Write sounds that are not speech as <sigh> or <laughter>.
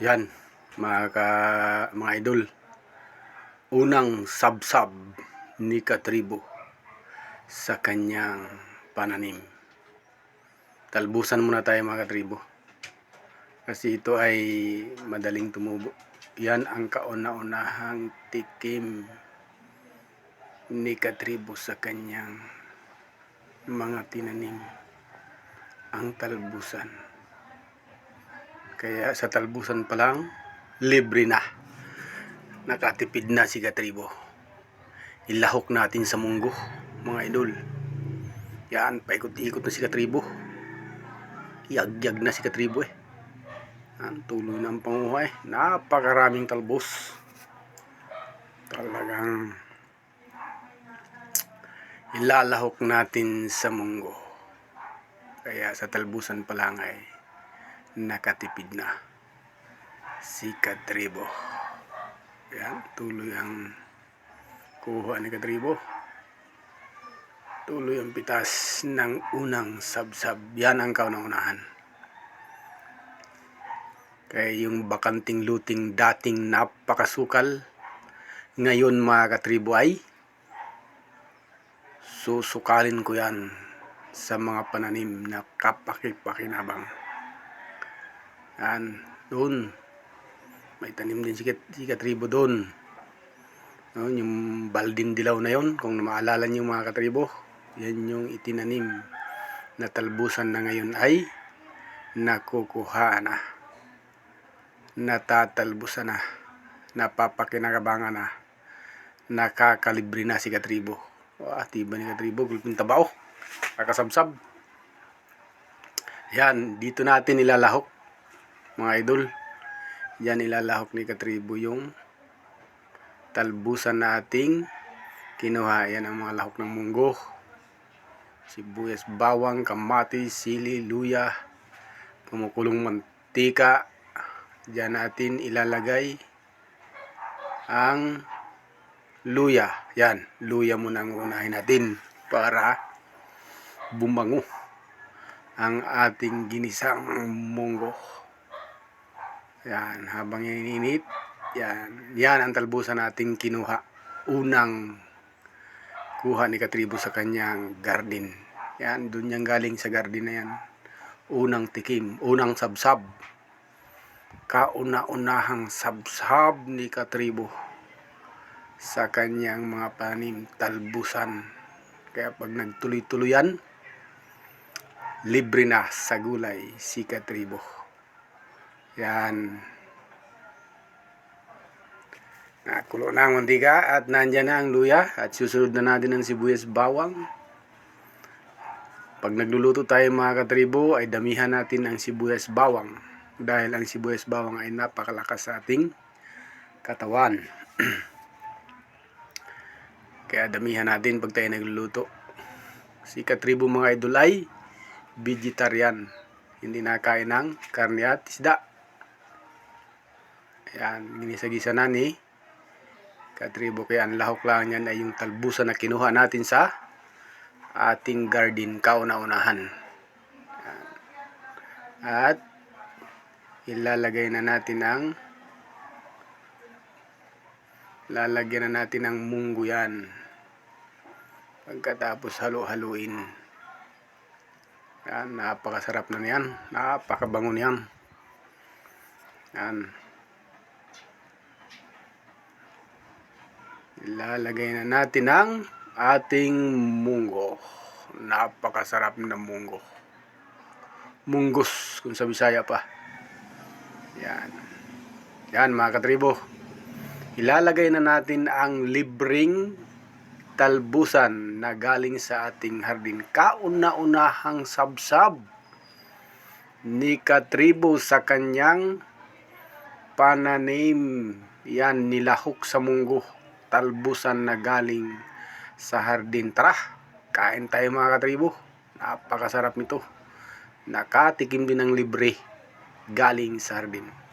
Yan, mga, ka, mga idol. Unang sabsab ni Katribo sa kanyang pananim. Talbusan muna tayo mga katribo. Kasi ito ay madaling tumubo. Yan ang kauna-unahang tikim ni Katribo sa kanyang mga tinanim. Ang talbusan. Kaya sa talbusan pa lang, libre na. Nakatipid na si Katribo. Ilahok natin sa munggo, mga idol. Yan, paikot-ikot na si Katribo. Yagyag na si Katribo eh. Ang tuloy ng panguhay. Napakaraming talbos. Talagang ilalahok natin sa munggo. Kaya sa talbusan pa lang ay nakatipid na si Katribo. Yan, tuloy ang kuha ni Katribo. Tuloy ang pitas ng unang sabsab. Yan ang kauna-unahan. Kaya yung bakanting luting dating napakasukal, ngayon mga katribo ay susukalin ko yan sa mga pananim na kapakipakinabang. Yan, doon. May tanim din si, Kat- si Katribo doon. No, yung balding dilaw na yon kung maalala niyo mga katribo, yan yung itinanim na talbusan na ngayon ay nakukuha na. Natatalbusan na. Napapakinakabangan na. Nakakalibre na si Katribo. Wah, tiba ni Katribo. Gulping tabao. Kakasabsab. Yan, dito natin ilalahok. Mga idol. Yan ilalahok ni Katribo yung talbusan nating kinuha. Yan ang mga lahok ng munggo. Sibuyas, bawang, kamatis, sili, luya, kumukulong mantika. Diyan natin ilalagay ang luya. Yan, luya muna ang unahin natin para bumango ang ating ginisang munggo. Yan, habang ininit, yan, yan ang talbusan nating kinuha. Unang kuha ni Katribo sa kanyang garden. Yan, doon niyang galing sa garden na yan. Unang tikim, unang sabsab. Kauna-unahang sabsab ni Katribo sa kanyang mga panim talbusan. Kaya pag nagtuloy-tuloyan, libre na sa gulay si Katribo. Yan. Nakulo na ang mantika at nandyan na ang luya at susunod na natin ang sibuyas bawang. Pag nagluluto tayo mga katribo ay damihan natin ang sibuyas bawang dahil ang sibuyas bawang ay napakalakas sa ating katawan. <clears throat> Kaya damihan natin pag tayo nagluluto. Si katribo mga idol ay vegetarian. Hindi nakain ng karne at isda. Ayan, ginisagisa na ni katribo. Kaya ang lahok lang yan ay yung talbusan na kinuha natin sa ating garden kauna-unahan. At ilalagay na natin ang lalagyan na natin ng munggo yan. Pagkatapos halo-haluin. Yan, napakasarap na niyan. Napakabango niyan. Yan. Ilalagay na natin ang ating munggo. Napakasarap na munggo. Munggos, kung sa Bisaya pa. Yan. Yan, mga katribo. Ilalagay na natin ang libreng talbusan na galing sa ating hardin. Kauna-unahang sabsab ni Katribo sa kanyang pananim. Yan, nilahok sa munggo. Talbusan na galing sa hardin. Tara, kain tayo mga katribo. Napakasarap nito. Nakatikim din ng libre galing sa hardin.